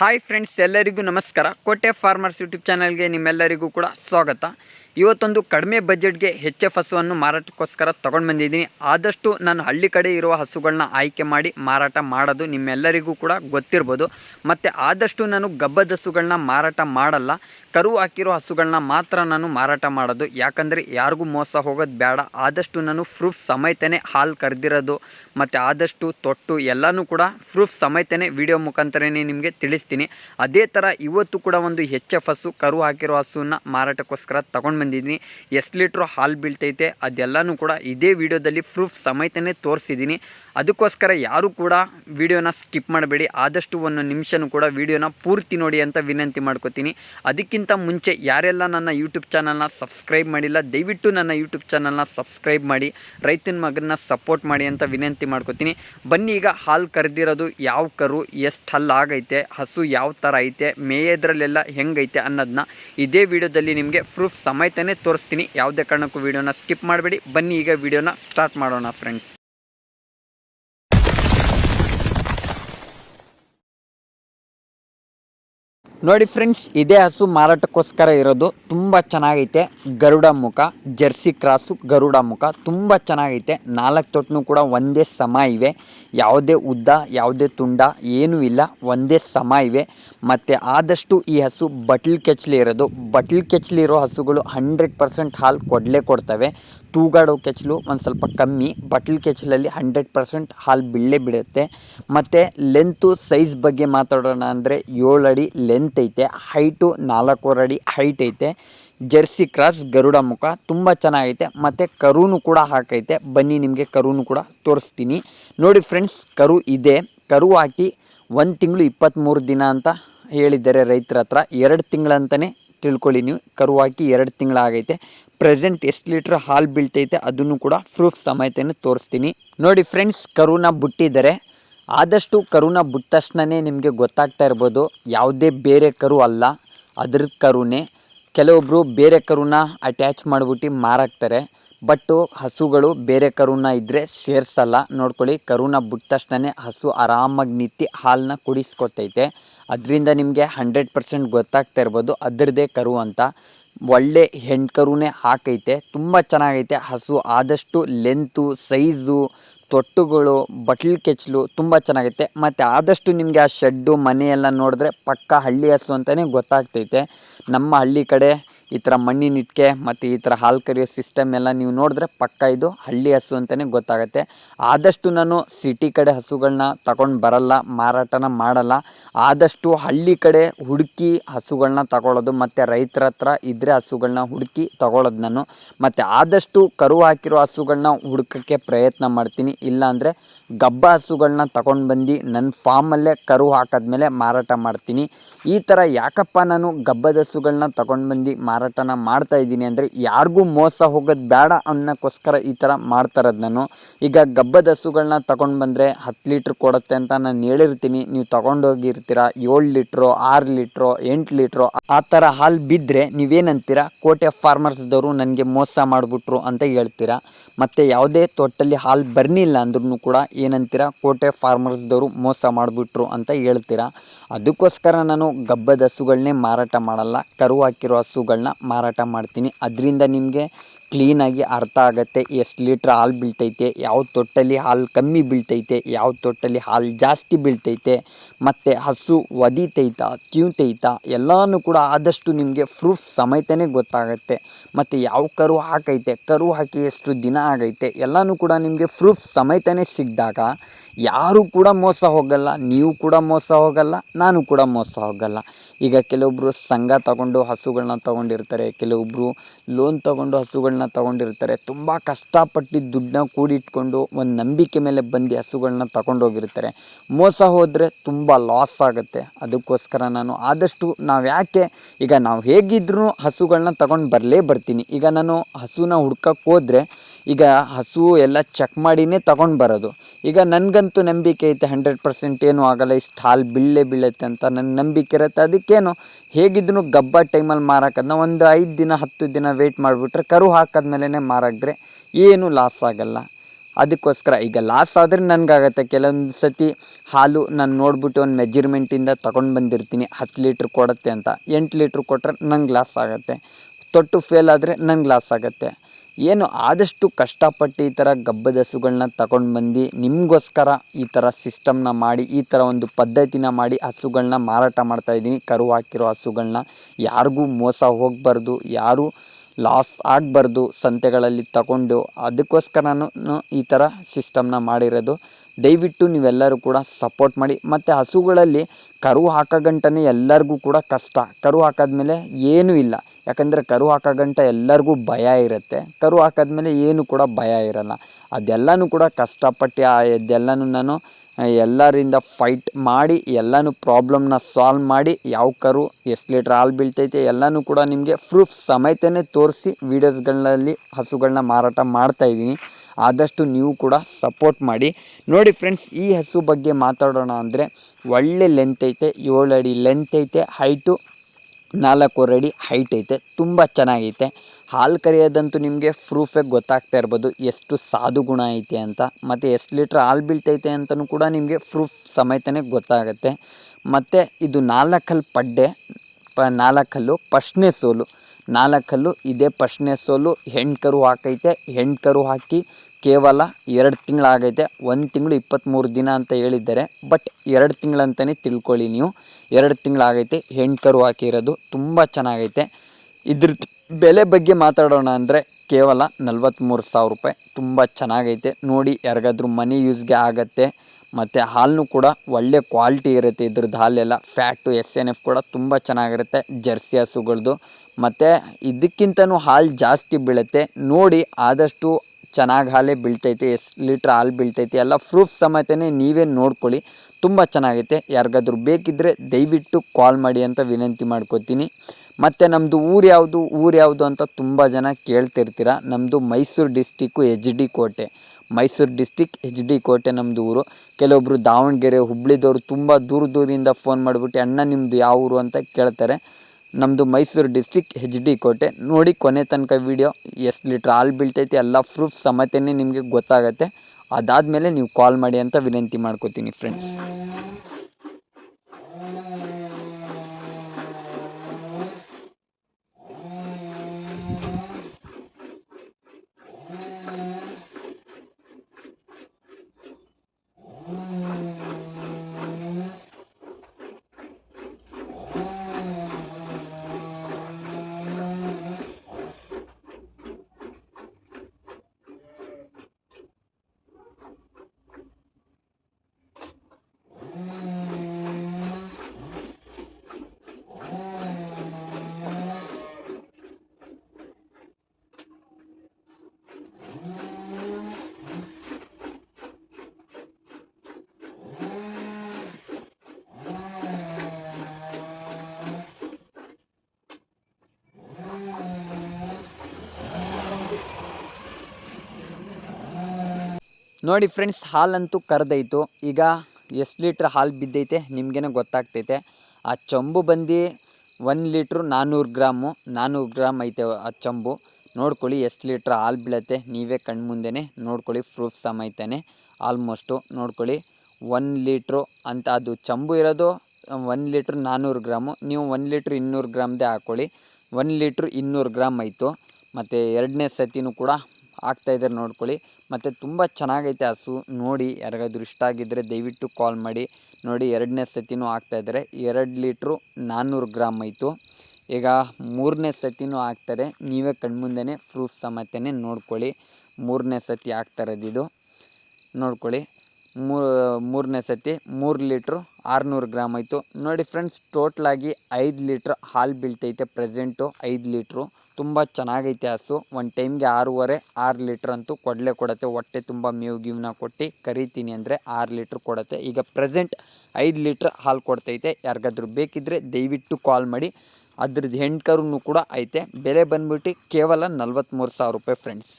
Hi friends ಎಲ್ಲರಿಗೂ ನಮಸ್ಕಾರ. ಕೋಟೆ ಫಾರ್ಮರ್ಸ್ ಯೂಟ್ಯೂಬ್ ಚಾನಲ್ಗೆ ನಿಮ್ಮೆಲ್ಲರಿಗೂ ಕೂಡ ಸ್ವಾಗತ. ಇವತ್ತೊಂದು ಕಡಿಮೆ ಬಜೆಟ್ಗೆ ಹೆಚ್ ಎಫ್ ಹಸುವನ್ನು ಮಾರಾಟಕ್ಕೋಸ್ಕರ ತೊಗೊಂಡು ಬಂದಿದ್ದೀನಿ. ಆದಷ್ಟು ನಾನು ಹಳ್ಳಿ ಕಡೆ ಇರುವ ಹಸುಗಳನ್ನ ಆಯ್ಕೆ ಮಾಡಿ ಮಾರಾಟ ಮಾಡೋದು ನಿಮ್ಮೆಲ್ಲರಿಗೂ ಕೂಡ ಗೊತ್ತಿರ್ಬೋದು. ಮತ್ತು ಆದಷ್ಟು ನಾನು ಗಬ್ಬದ ಹಸುಗಳನ್ನ ಮಾರಾಟ ಮಾಡಲ್ಲ. ಕರು ಹಾಕಿರೋ ಹಸುಗಳನ್ನ ಮಾತ್ರ ನಾನು ಮಾರಾಟ ಮಾಡೋದು. ಯಾಕಂದರೆ ಯಾರಿಗೂ ಮೋಸ ಹೋಗೋದು ಬೇಡ. ಆದಷ್ಟು ನಾನು ಪ್ರೂಫ್ ಸಮೇತನೇ ಹಾಲು ಕರೆದಿರೋದು, ಮತ್ತು ಆದಷ್ಟು ತೊಟ್ಟು ಎಲ್ಲನೂ ಕೂಡ ಪ್ರೂಫ್ ಸಮೇತನೇ ವಿಡಿಯೋ ಮುಖಾಂತರನೇ ನಿಮಗೆ ತಿಳಿಸ್ತೀನಿ. ಅದೇ ಥರ ಇವತ್ತು ಕೂಡ ಒಂದು ಹೆಚ್ ಎಫ್ ಹಸು, ಕರು ಹಾಕಿರೋ ಹಸುವನ್ನ ಮಾರಾಟಕ್ಕೋಸ್ಕರ ತೊಗೊಂಡು ಬಂದಿದ್ದೀನಿ. ಎಷ್ಟು ಲೀಟ್ರು ಹಾಲು ಬೀಳ್ತೈತೆ. ಅದೆಲ್ಲನೂ ಕೂಡ ಇದೇ ವಿಡಿಯೋದಲ್ಲಿ ಪ್ರೂಫ್ ಸಮೇತನೇ ತೋರಿಸಿದ್ದೀನಿ. ಅದಕ್ಕೋಸ್ಕರ ಯಾರು ಕೂಡ ವಿಡಿಯೋನ ಸ್ಕಿಪ್ ಮಾಡಬೇಡಿ. ಆದಷ್ಟು ಒಂದು ನಿಮಿಷನೂ ಕೂಡ ವಿಡಿಯೋನ ಪೂರ್ತಿ ನೋಡಿ ಅಂತ ವಿನಂತಿ ಮಾಡ್ಕೋತೀನಿ. ಅದಕ್ಕಿಂತ ಮುಂಚೆ ಯಾರೆಲ್ಲ ನನ್ನ ಯೂಟ್ಯೂಬ್ ಚಾನಲ್ನ ಸಬ್ಸ್ಕ್ರೈಬ್ ಮಾಡಿಲ್ಲ, ದಯವಿಟ್ಟು ನನ್ನ ಯೂಟ್ಯೂಬ್ ಚಾನಲ್ನ ಸಬ್ಸ್ಕ್ರೈಬ್ ಮಾಡಿ, ರೈತನ ಮಗನ ಸಪೋರ್ಟ್ ಮಾಡಿ ಅಂತ ವಿನಂತಿ ಮಾಡ್ಕೋತೀನಿ. ಬನ್ನಿ ಈಗ ಹಾಲು ಕರೆದಿರೋದು ಯಾವ ಕರು, ಎಷ್ಟು ಹಲ್ಲು ಆಗೈತೆ, ಹಸು ಯಾವ ಥರ ಐತೆ, ಮೇಯೋದ್ರಲ್ಲೆಲ್ಲ ಹೆಂಗೈತೆ ಅನ್ನೋದನ್ನ ಇದೇ ವಿಡಿಯೋದಲ್ಲಿ ನಿಮಗೆ ಪ್ರೂಫ್ ಸಮೇತನೇ ತೋರಿಸ್ತೀನಿ. ಯಾವುದೇ ಕಾರಣಕ್ಕೂ ವಿಡಿಯೋನ ಸ್ಕಿಪ್ ಮಾಡಬೇಡಿ. ಬನ್ನಿ ಈಗ ವಿಡಿಯೋನ ಸ್ಟಾರ್ಟ್ ಮಾಡೋಣ ಫ್ರೆಂಡ್ಸ್ ನೋಡಿ ಫ್ರೆಂಡ್ಸ್, ಇದೇ ಹಸು ಮಾರಾಟಕ್ಕೋಸ್ಕರ ಇರೋದು. ತುಂಬ ಚೆನ್ನಾಗೈತೆ. ಗರುಡ ಮುಖ, ಜರ್ಸಿ ಕ್ರಾಸು, ಗರುಡ ಮುಖ ತುಂಬ ಚೆನ್ನಾಗೈತೆ. ನಾಲ್ಕು ತೊಟ್ಟನು ಕೂಡ ಒಂದೇ ಸಮ ಇವೆ. ಯಾವುದೇ ಉದ್ದ, ಯಾವುದೇ ತುಂಡ ಏನೂ ಇಲ್ಲ. ಒಂದೇ ಸಮ ಇವೆ. ಮತ್ತು ಆದಷ್ಟು ಈ ಹಸು ಬಟ್ಲ್ ಕೆಚ್ಚಲಿ ಇರೋದು. ಬಟ್ಲ್ ಕೆಚ್ಚಲಿ ಇರೋ ಹಸುಗಳು ಹಂಡ್ರೆಡ್ ಪರ್ಸೆಂಟ್ ಹಾಲು ಕೊಡಲೇ ಕೊಡ್ತವೆ. ತೂಗಾಡೋ ಕೆಚ್ಚಲು ಒಂದು ಸ್ವಲ್ಪ ಕಮ್ಮಿ, ಬಟ್ಲ್ ಕೆಚ್ಚಲಲ್ಲಿ ಹಂಡ್ರೆಡ್ ಪರ್ಸೆಂಟ್ ಹಾಲು ಬೀಳೇ ಬಿಡುತ್ತೆ. ಮತ್ತು ಲೆಂತು ಸೈಜ್ ಬಗ್ಗೆ ಮಾತಾಡೋಣ ಅಂದರೆ ಏಳು ಅಡಿ ಲೆಂತ್ ಐತೆ ಹೈಟು ನಾಲ್ಕೂವರೆ ಅಡಿ ಹೈಟ್ ಐತೆ. ಜೆರ್ಸಿ ಕ್ರಾಸ್ ಗರುಡ ಮುಖ ತುಂಬ ಚೆನ್ನಾಗೈತೆ. ಮತ್ತು ಕರುನು ಕೂಡ ಹಾಕೈತೆ. ಬನ್ನಿ ನಿಮಗೆ ಕರುನು ಕೂಡ ತೋರಿಸ್ತೀನಿ. ನೋಡಿ ಫ್ರೆಂಡ್ಸ್ ಕರು ಇದೆ. ಕರು ಹಾಕಿ ಒಂದು ತಿಂಗಳು ಇಪ್ಪತ್ತ್ಮೂರು ದಿನ ಅಂತ ಹೇಳಿದ್ದಾರೆ ರೈತರ ಹತ್ರ. ಎರಡು ತಿಂಗಳಂತಲೇ ತಿಳ್ಕೊಳ್ಳಿ ನೀವು. ಕರು ಹಾಕಿ ಎರಡು ತಿಂಗಳಾಗೈತೆ ಪ್ರೆಸೆಂಟ್ ಎಷ್ಟು ಲೀಟ್ರ್ ಹಾಲು ಬೀಳ್ತೈತೆ ಅದನ್ನು ಕೂಡ ಪ್ರೂಫ್ ಸಮೇತನೇ ತೋರಿಸ್ತೀನಿ. ನೋಡಿ ಫ್ರೆಂಡ್ಸ್, ಕರುನ ಬಿಟ್ಟಿದ್ದಾರೆ ಆದಷ್ಟು ಕರುನ ಬಿಟ್ಟ ತಕ್ಷಣನೇ ನಿಮಗೆ ಗೊತ್ತಾಗ್ತಾ ಇರ್ಬೋದು. ಯಾವುದೇ ಬೇರೆ ಕರು ಅಲ್ಲ ಅದ್ರ ಕರುನೇ. ಕೆಲವೊಬ್ಬರು ಬೇರೆ ಕರುನ ಅಟ್ಯಾಚ್ ಮಾಡಿಬಿಟ್ಟು ಮಾರಾಕ್ತಾರೆ. ಬಟ್ಟು ಹಸುಗಳು ಬೇರೆ ಕರುನ ಇದ್ದರೆ ಸೇರಿಸಲ್ಲ. ನೋಡ್ಕೊಳ್ಳಿ, ಕರುನ ಬಿಟ್ಟ ತಕ್ಷಣನೇ ಹಸು ಆರಾಮಾಗಿ ನಿಂತು ಹಾಲನ್ನ ಕುಡಿಸ್ಕೊತೈತೆ. ಅದರಿಂದ ನಿಮಗೆ ಹಂಡ್ರೆಡ್ ಪರ್ಸೆಂಟ್ ಗೊತ್ತಾಗ್ತಾ ಇರ್ಬೋದು ಅದರದೇ ಕರು ಅಂತ. ಒಳ್ಳೆ ಹೆಣ್ಕರುನೇ ಹಾಕೈತೆ. ತುಂಬ ಚೆನ್ನಾಗೈತೆ. ಹಸು ಆದಷ್ಟು ಲೆಂತು ಸೈಜು ತೊಟ್ಟುಗಳು, ಬಟ್ಲ್ ಕೆಚ್ಚಲು ತುಂಬ ಚೆನ್ನಾಗೈತೆ. ಮತ್ತು ಆದಷ್ಟು ನಿಮಗೆ ಆ ಶೆಡ್ಡು ಮನೆಯೆಲ್ಲ ನೋಡಿದ್ರೆ ಪಕ್ಕ ಹಳ್ಳಿ ಹಸು ಅಂತಲೇ ಗೊತ್ತಾಗ್ತೈತೆ. ನಮ್ಮ ಹಳ್ಳಿ ಕಡೆ ಈ ಥರ ಮಣ್ಣಿನ ಇಟ್ಕೆ ಮತ್ತು ಈ ಥರ ಹಾಲು ಕರೆಯೋ ಸಿಸ್ಟಮ್ ಎಲ್ಲ ನೀವು ನೋಡಿದ್ರೆ ಪಕ್ಕ ಇದು ಹಳ್ಳಿ ಹಸು ಅಂತಲೇ ಗೊತ್ತಾಗುತ್ತೆ. ಆದಷ್ಟು ನಾನು ಸಿಟಿ ಕಡೆ ಹಸುಗಳನ್ನ ತಗೊಂಡು ಬರಲ್ಲ, ಮಾರಾಟನ ಮಾಡಲ್ಲ. ಆದಷ್ಟು ಹಳ್ಳಿ ಕಡೆ ಹುಡುಕಿ ಹಸುಗಳನ್ನ ತಗೊಳ್ಳೋದು, ಮತ್ತು ರೈತರ ಹತ್ರ ಇದ್ದರೆ ಹಸುಗಳನ್ನ ಹುಡುಕಿ ತಗೊಳ್ಳೋದು ನಾನು ಮತ್ತು ಆದಷ್ಟು ಕರು ಹಾಕಿರೋ ಹಸುಗಳನ್ನ ಹುಡುಕಕ್ಕೆ ಪ್ರಯತ್ನ ಮಾಡ್ತೀನಿ. ಇಲ್ಲಾಂದರೆ ಗಬ್ಬ ಹಸುಗಳನ್ನ ತಗೊಂಡು ಬಂದು ನನ್ನ ಫಾರ್ಮಲ್ಲೇ ಕರು ಹಾಕಿದ್ಮೇಲೆ ಮಾರಾಟ ಮಾಡ್ತೀನಿ. ಈ ಥರ ಯಾಕಪ್ಪ ನಾನು ಗಬ್ಬದ ಹಸುಗಳನ್ನ ತಗೊಂಡು ಬಂದು ಮಾರಾಟನ ಮಾಡ್ತಾ ಇದ್ದೀನಿ ಅಂದರೆ ಯಾರಿಗೂ ಮೋಸ ಹೋಗೋದು ಬೇಡ ಅನ್ನೋಕ್ಕೋಸ್ಕರ ಈ ಥರ ಮಾಡ್ತಾರದು ನಾನು. ಈಗ ಗಬ್ಬದ ಹಸುಗಳನ್ನ ತಗೊಂಡು ಬಂದರೆ ಹತ್ತು ಲೀಟ್ರ್ ಕೊಡುತ್ತೆ ಅಂತ ನಾನು ಹೇಳಿರ್ತೀನಿ. ನೀವು ತಗೊಂಡೋಗಿರ್ತೀರ ಏಳು ಲೀಟ್ರು, ಆರು ಲೀಟ್ರು, ಎಂಟು ಲೀಟ್ರು, ಆ ಥರ ಹಾಲು ಬಿದ್ದರೆ ನೀವೇನಂತೀರಾ? ಕೋಟೆ ಫಾರ್ಮರ್ಸ್ದವರು ನನಗೆ ಮೋಸ ಮಾಡಿಬಿಟ್ರು ಅಂತ ಹೇಳ್ತೀರಾ? ಮತ್ತು ಯಾವುದೇ ತೋಟಲ್ಲಿ ಹಾಲು ಬರ್ನಿಲ್ಲ ಅಂದ್ರೂ ಕೂಡ ಏನಂತೀರಾ? ಕೋಟೆ ಫಾರ್ಮರ್ಸ್ದವರು ಮೋಸ ಮಾಡಿಬಿಟ್ರು ಅಂತ ಹೇಳ್ತೀರಾ? ಅದಕ್ಕೋಸ್ಕರ ನಾನು ಗಬ್ಬದ ಹಸುಗಳನ್ನೇ ಮಾರಾಟ ಮಾಡಲ್ಲ, ಕರು ಹಾಕಿರೋ ಹಸುಗಳನ್ನ ಮಾರಾಟ ಮಾಡ್ತೀನಿ. ಅದರಿಂದ ನಿಮಗೆ ಕ್ಲೀನಾಗಿ ಅರ್ಥ ಆಗುತ್ತೆ, ಎಷ್ಟು ಲೀಟ್ರ್ ಹಾಲು ಬೀಳ್ತೈತೆ, ಯಾವ ತೊಟ್ಟಲ್ಲಿ ಹಾಲು ಕಮ್ಮಿ ಬೀಳ್ತೈತೆ, ಯಾವ ತೊಟ್ಟಲ್ಲಿ ಹಾಲು ಜಾಸ್ತಿ ಬೀಳ್ತೈತೆ, ಮತ್ತು ಹಸು ಒದಿತೈತಾ ತ್ಯೂತೈತಾ ಎಲ್ಲನೂ ಕೂಡ ಆದಷ್ಟು ನಿಮಗೆ ಪ್ರೂಫ್ ಸಮೇತನೇ ಗೊತ್ತಾಗುತ್ತೆ. ಮತ್ತು ಯಾವ ಕರು ಹಾಕೈತೆ, ಕರು ಹಾಕಿ ಎಷ್ಟು ದಿನ ಆಗೈತೆ, ಎಲ್ಲನೂ ಕೂಡ ನಿಮಗೆ ಪ್ರೂಫ್ ಸಮೇತನೇ ಸಿಕ್ಕಿದಾಗ ಯಾರೂ ಕೂಡ ಮೋಸ ಹೋಗಲ್ಲ, ನೀವು ಕೂಡ ಮೋಸ ಹೋಗಲ್ಲ, ನಾನು ಕೂಡ ಮೋಸ ಹೋಗಲ್ಲ. ಈಗ ಕೆಲವೊಬ್ಬರು ಸಂಘ ತಗೊಂಡು ಹಸುಗಳನ್ನ ತಗೊಂಡಿರ್ತಾರೆ ಕೆಲವೊಬ್ಬರು ಲೋನ್ ತಗೊಂಡು ಹಸುಗಳನ್ನ ತಗೊಂಡಿರ್ತಾರೆ. ತುಂಬ ಕಷ್ಟಪಟ್ಟು ದುಡ್ಡನ್ನ ಕೂಡಿಟ್ಕೊಂಡು ಒಂದು ನಂಬಿಕೆ ಮೇಲೆ ಬಂದು ಹಸುಗಳನ್ನ ತಗೊಂಡೋಗಿರ್ತಾರೆ. ಮೋಸ ಹೋದರೆ ತುಂಬ ಲಾಸ್ ಆಗುತ್ತೆ. ಅದಕ್ಕೋಸ್ಕರ ನಾನು ಆದಷ್ಟು ನಾವು ಯಾಕೆ, ಈಗ ನಾವು ಹೇಗಿದ್ರೂ ಹಸುಗಳನ್ನ ತಗೊಂಡು ಬರಲೇ ಬರ್ತೀನಿ. ಈಗ ನಾನು ಹಸುನ ಹುಡ್ಕಕ್ಕೆ ಹೋದರೆ ಈಗ ಹಸು ಎಲ್ಲ ಚೆಕ್ ಮಾಡಿನೇ ತಗೊಂಡು ಬರೋದು. ಈಗ ನನಗಂತೂ ನಂಬಿಕೆ ಐತೆ ಹಂಡ್ರೆಡ್ ಪರ್ಸೆಂಟ್ ಏನೂ ಆಗಲ್ಲ, ಇಷ್ಟು ಹಾಲು ಬೀಳೇ ಬೀಳತ್ತೆ ಅಂತ ನನ್ನ ನಂಬಿಕೆ ಇರುತ್ತೆ. ಅದಕ್ಕೇನು, ಹೇಗಿದ್ರು ಗಬ್ಬ ಟೈಮಲ್ಲಿ ಮಾರಾಕದನ್ನ ಒಂದು ಐದು ದಿನ, ಹತ್ತು ದಿನ ವೆಯ್ಟ್ ಮಾಡಿಬಿಟ್ರೆ ಕರು ಹಾಕಿದ್ಮೇಲೆ ಮಾರಾಗ್ರೆ ಏನೂ ಲಾಸ್ ಆಗಲ್ಲ. ಅದಕ್ಕೋಸ್ಕರ ಈಗ ಲಾಸ್ ಆದರೆ ನನಗಾಗತ್ತೆ. ಕೆಲವೊಂದು ಸತಿ ಹಾಲು ನಾನು ನೋಡ್ಬಿಟ್ಟು ಒಂದು ಮೆಜರ್ಮೆಂಟಿಂದ ತೊಗೊಂಡು ಬಂದಿರ್ತೀನಿ. ಹತ್ತು ಲೀಟ್ರ್ ಕೊಡುತ್ತೆ ಅಂತ. ಎಂಟು ಲೀಟ್ರ್ ಕೊಟ್ಟರೆ ನಂಗೆ ಲಾಸ್ ಆಗುತ್ತೆ. ತೊಟ್ಟು ಫೇಲ್ ಆದರೆ ನಂಗೆ ಲಾಸ್ ಆಗುತ್ತೆ. ಏನು ಆದಷ್ಟು ಕಷ್ಟಪಟ್ಟು ಈ ಥರ ಗಬ್ಬದ ಹಸುಗಳನ್ನ ತಗೊಂಡು ಬಂದು ನಿಮಗೋಸ್ಕರ ಈ ಥರ ಸಿಸ್ಟಮ್ನ ಮಾಡಿ, ಈ ಥರ ಒಂದು ಪದ್ಧತಿನ ಮಾಡಿ ಹಸುಗಳನ್ನ ಮಾರಾಟ ಮಾಡ್ತಾಯಿದ್ದೀನಿ ಕರು ಹಾಕಿರೋ ಹಸುಗಳನ್ನ ಯಾರಿಗೂ ಮೋಸ ಹೋಗಬಾರ್ದು, ಯಾರು ಲಾಸ್ ಆಗಬಾರ್ದು ಸಂತೆಗಳಲ್ಲಿ ತಗೊಂಡು ಅದಕ್ಕೋಸ್ಕರನೂ ಈ ಥರ ಸಿಸ್ಟಮ್ನ ಮಾಡಿರೋದು. ದಯವಿಟ್ಟು ನೀವೆಲ್ಲರೂ ಕೂಡ ಸಪೋರ್ಟ್ ಮಾಡಿ. ಮತ್ತು ಹಸುಗಳಲ್ಲಿ ಕರು ಹಾಕೋ ಗಂಟನೇ ಎಲ್ಲರಿಗೂ ಕೂಡ ಕಷ್ಟ. ಕರು ಹಾಕಾದ್ಮೇಲೆ ಏನೂ ಇಲ್ಲ. ಯಾಕಂದರೆ ಕರು ಹಾಕೋ ಗಂಟ ಎಲ್ಲರಿಗೂ ಭಯ ಇರುತ್ತೆ. ಕರು ಹಾಕಾದ್ಮೇಲೆ ಏನು ಕೂಡ ಭಯ ಇರಲ್ಲ. ಅದೆಲ್ಲನೂ ಕೂಡ ಕಷ್ಟಪಟ್ಟು ಅದೆಲ್ಲನೂ ನಾನು ಎಲ್ಲರಿಂದ ಫೈಟ್ ಮಾಡಿ, ಎಲ್ಲನೂ ಪ್ರಾಬ್ಲಮ್ನ ಸಾಲ್ವ್ ಮಾಡಿ, ಯಾವ ಕರು, ಎಷ್ಟು ಲೀಟ್ರ್ ಹಾಲು ಬೀಳ್ತೈತೆ, ಎಲ್ಲನೂ ಕೂಡ ನಿಮಗೆ ಪ್ರೂಫ್ ಸಮೇತನೇ ತೋರಿಸಿ ವೀಡಿಯೋಸ್ಗಳಲ್ಲಿ ಹಸುಗಳನ್ನ ಮಾರಾಟ ಮಾಡ್ತಾಯಿದ್ದೀನಿ ಆದಷ್ಟು ನೀವು ಕೂಡ ಸಪೋರ್ಟ್ ಮಾಡಿ. ನೋಡಿ ಫ್ರೆಂಡ್ಸ್ ಈ ಹಸು ಬಗ್ಗೆ ಮಾತಾಡೋಣ ಅಂದರೆ ಒಳ್ಳೆ ಲೆಂತ್ ಐತೆ, ಏಳು ಅಡಿ ಲೆಂತ್ ಐತೆ ಹೈಟು ನಾಲ್ಕೂವರೆ ಅಡಿ ಹೈಟ್ ಐತೆ, ತುಂಬ ಚೆನ್ನಾಗೈತೆ. ಹಾಲು ಕರೆಯೋದಂತೂ ನಿಮಗೆ ಪ್ರೂಫೇ ಗೊತ್ತಾಗ್ತಾ ಇರ್ಬೋದು, ಎಷ್ಟು ಸಾಧು ಗುಣ ಐತೆ ಅಂತ. ಮತ್ತು ಎಷ್ಟು ಲೀಟ್ರ್ ಹಾಲು ಬೀಳ್ತೈತೆ ಅಂತಲೂ ಕೂಡ ನಿಮಗೆ ಪ್ರೂಫ್ ಸಮೇತನೇ ಗೊತ್ತಾಗುತ್ತೆ. ಮತ್ತು ಇದು ನಾಲ್ಕಲ್ಲಿ ಪಡ್ಡೆ, ಪ, ನಾಲ್ಕಲ್ಲು ಪಶ್ನೆ ಸೋಲು. ನಾಲ್ಕಲ್ಲು ಇದೇ ಫಸ್ಟ್ನೇ ಸೋಲು ಹೆಣ್ಣು ಕರು ಹಾಕೈತೆ ಹೆಣ್ಣು ಕರು ಹಾಕಿ ಕೇವಲ ಎರಡು ತಿಂಗಳಾಗೈತೆ ಒಂದು ತಿಂಗಳು ಇಪ್ಪತ್ತ್ಮೂರು ದಿನ ಅಂತ ಹೇಳಿದ್ದಾರೆ, ಬಟ್ ಎರಡು ತಿಂಗಳಂತಲೇ ತಿಳ್ಕೊಳ್ಳಿ ನೀವು. ಎರಡು ತಿಂಗಳಾಗೈತೆ ಹೆಣ್ಣು ಕರು ಹಾಕಿರೋದು ತುಂಬ ಚೆನ್ನಾಗೈತೆ. ಇದ್ರ ಬೆಲೆ ಬಗ್ಗೆ ಮಾತಾಡೋಣ ಅಂದರೆ ಕೇವಲ ನಲ್ವತ್ತ್ಮೂರು ಸಾವಿರ ರೂಪಾಯಿ. ತುಂಬ ಚೆನ್ನಾಗೈತೆ. ನೋಡಿ, ಯಾರಿಗಾದ್ರೂ ಮನಿ ಯೂಸ್ಗೆ ಆಗತ್ತೆ, ಮತ್ತು ಹಾಲನ್ನು ಕೂಡ ಒಳ್ಳೆ ಕ್ವಾಲಿಟಿ ಇರುತ್ತೆ ಇದ್ರದ್ದು ಹಾಲೆಲ್ಲ. ಫ್ಯಾಟು, ಎಸ್ ಎನ್ ಎಫ್ ಕೂಡ ತುಂಬ ಚೆನ್ನಾಗಿರುತ್ತೆ, ಜರ್ಸಿ ಹಸುಗಳದ್ದು ಮತ್ತು ಇದಕ್ಕಿಂತನೂ ಹಾಲು ಜಾಸ್ತಿ ಬೀಳುತ್ತೆ. ನೋಡಿ, ಆದಷ್ಟು ಚೆನ್ನಾಗಿ ಹಾಲೇ ಬೀಳ್ತೈತೆ ಎಷ್ಟು ಲೀಟ್ರ್ ಹಾಲು ಬೀಳ್ತೈತೆ, ಎಲ್ಲ ಪ್ರೂಫ್ ಸಮೇತನೇ ನೀವೇ ನೋಡ್ಕೊಳ್ಳಿ. ತುಂಬ ಚೆನ್ನಾಗೈತೆ. ಯಾರಿಗಾದ್ರೂ ಬೇಕಿದ್ದರೆ ದಯವಿಟ್ಟು ಕಾಲ್ ಮಾಡಿ ಅಂತ ವಿನಂತಿ ಮಾಡ್ಕೋತೀನಿ. ಮತ್ತು ನಮ್ಮದು ಊರು ಯಾವುದು ಊರು ಯಾವುದು ಅಂತ ತುಂಬ ಜನ ಕೇಳ್ತಿರ್ತೀರ. ನಮ್ಮದು ಮೈಸೂರು ಡಿಸ್ಟಿಕ್ಕು ಎಚ್ ಡಿ ಕೋಟೆ. ಮೈಸೂರು ಡಿಸ್ಟಿಕ್ ಎಚ್ ಡಿ ಕೋಟೆ ನಮ್ಮದು ಊರು. ಕೆಲವೊಬ್ಬರು ದಾವಣಗೆರೆ, ಹುಬ್ಳಿದವರು ತುಂಬ ದೂರ ದೂರಿಂದ ಫೋನ್ ಮಾಡಿಬಿಟ್ಟು, ಅಣ್ಣ ನಿಮ್ಮದು ಯಾವ ಊರು? ಅಂತ ಕೇಳ್ತಾರೆ. ನಮ್ಮದು ಮೈಸೂರು ಡಿಸ್ಟಿಕ್ ಹೆಚ್ ಡಿ ಕೋಟೆ. ನೋಡಿ ಕೊನೆ ತನಕ ವಿಡಿಯೋ ಎಷ್ಟು ಲೀಟ್ರ್ ಹಾಲು ಬೀಳ್ತೈತೆ, ಎಲ್ಲ ಪ್ರೂಫ್ ಸಮೇತನೇ ನಿಮಗೆ ಗೊತ್ತಾಗುತ್ತೆ. ಅದಾದಮೇಲೆ ನೀವು ಕಾಲ್ ಮಾಡಿ ಅಂತ ವಿನಂತಿ ಮಾಡ್ಕೋತೀನಿ ಫ್ರೆಂಡ್ಸ್ ನೋಡಿ ಫ್ರೆಂಡ್ಸ್, ಹಾಲಂತೂ ಕರೆದೈತು ಈಗ ಎಷ್ಟು ಲೀಟ್ರ್ ಹಾಲು ಬಿದ್ದೈತೆ, ನಿಮಗೇನೋ ಗೊತ್ತಾಗ್ತೈತೆ. ಆ ಚಂಬು ಬಂದು ಒಂದು ಲೀಟ್ರು ನಾನ್ನೂರು ಗ್ರಾಮು ನಾನ್ನೂರು ಗ್ರಾಮ್ ಐತೆ ಆ ಚಂಬು. ನೋಡ್ಕೊಳ್ಳಿ ಎಷ್ಟು ಲೀಟ್ರ್ ಹಾಲು ಬೀಳತ್ತೆ, ನೀವೇ ಕಣ್ಣು ಮುಂದೆನೇ ನೋಡ್ಕೊಳ್ಳಿ, ಪ್ರೂಫ್ ಸಮೇತನೇ ಆಲ್ಮೋಸ್ಟು ನೋಡ್ಕೊಳ್ಳಿ. ಒಂದು ಲೀಟ್ರು ಅಂತ ಅದು ಚಂಬು ಇರೋದು, ಒಂದು ಲೀಟ್ರ್ ನಾನ್ನೂರು ಗ್ರಾಮು, ನೀವು ಒಂದು ಲೀಟ್ರ್ ಇನ್ನೂರು ಗ್ರಾಮ್ದೇ ಹಾಕ್ಕೊಳ್ಳಿ ಒನ್ ಲೀಟ್ರ್ ಇನ್ನೂರು ಗ್ರಾಮ್ ಆಯಿತು. ಮತ್ತು ಎರಡನೇ ಸತಿನೂ ಕೂಡ ಹಾಕ್ತಾಯಿದ್ದಾರೆ ನೋಡ್ಕೊಳ್ಳಿ. ಮತ್ತು ತುಂಬ ಚೆನ್ನಾಗೈತೆ ಹಸು ನೋಡಿ. ಯಾರಿಗಾದ್ರೂ ಇಷ್ಟ ಆಗಿದ್ದರೆ ದಯವಿಟ್ಟು ಕಾಲ್ ಮಾಡಿ. ನೋಡಿ ಎರಡನೇ ಸತಿನೂ ಹಾಕ್ತಾಯಿದ್ದಾರೆ ಎರಡು ಲೀಟ್ರು ನಾನ್ನೂರು ಗ್ರಾಮ್ ಆಯಿತು. ಈಗ ಮೂರನೇ ಸತಿನೂ ಹಾಕ್ತಾರೆ ನೀವೇ ಕಣ್ಮುಂದೆ ಪ್ರೂಫ್ ಸಮೇತನೇ ನೋಡ್ಕೊಳ್ಳಿ. ಮೂರನೇ ಸತಿ ಆಗ್ತಾ ಇರೋದಿದು. ನೋಡ್ಕೊಳ್ಳಿ. ಮೂರನೇ ಸತಿ ಮೂರು ಲೀಟ್ರು ಆರುನೂರು ಗ್ರಾಮ್ ಆಯಿತು. ನೋಡಿ ಫ್ರೆಂಡ್ಸ್ ಟೋಟ್ಲಾಗಿ ಐದು ಲೀಟ್ರ್ ಹಾಲು ಬೀಳ್ತೈತೆ ಪ್ರೆಸೆಂಟು, ಐದು ಲೀಟ್ರು. ತುಂಬ ಚೆನ್ನಾಗೈತೆ ಹಸು. ಒಂದು ಟೈಮ್ಗೆ ಆರೂವರೆ, ಆರು ಲೀಟ್ರ್ ಅಂತೂ ಕೊಡಲೇ ಕೊಡುತ್ತೆ. ಹೊಟ್ಟೆ ತುಂಬ ಮೇವು ಗೀವನ್ನ ಕೊಟ್ಟು ಕರಿತೀನಿ ಅಂದರೆ ಆರು ಲೀಟ್ರ್ ಕೊಡುತ್ತೆ. ಈಗ ಪ್ರೆಸೆಂಟ್ ಐದು ಲೀಟ್ರ್ ಹಾಲು ಕೊಡ್ತೈತೆ. ಯಾರಿಗಾದ್ರೂ ಬೇಕಿದ್ದರೆ ದಯವಿಟ್ಟು ಕಾಲ್ ಮಾಡಿ. ಅದ್ರದ್ದು ಹೆಣ್ಕರು ಕೂಡ ಐತೆ. ಬೆಲೆ ಬಂದ್ಬಿಟ್ಟು ಕೇವಲ ನಲ್ವತ್ತ್ಮೂರು ಸಾವಿರ ರೂಪಾಯಿ ಫ್ರೆಂಡ್ಸ್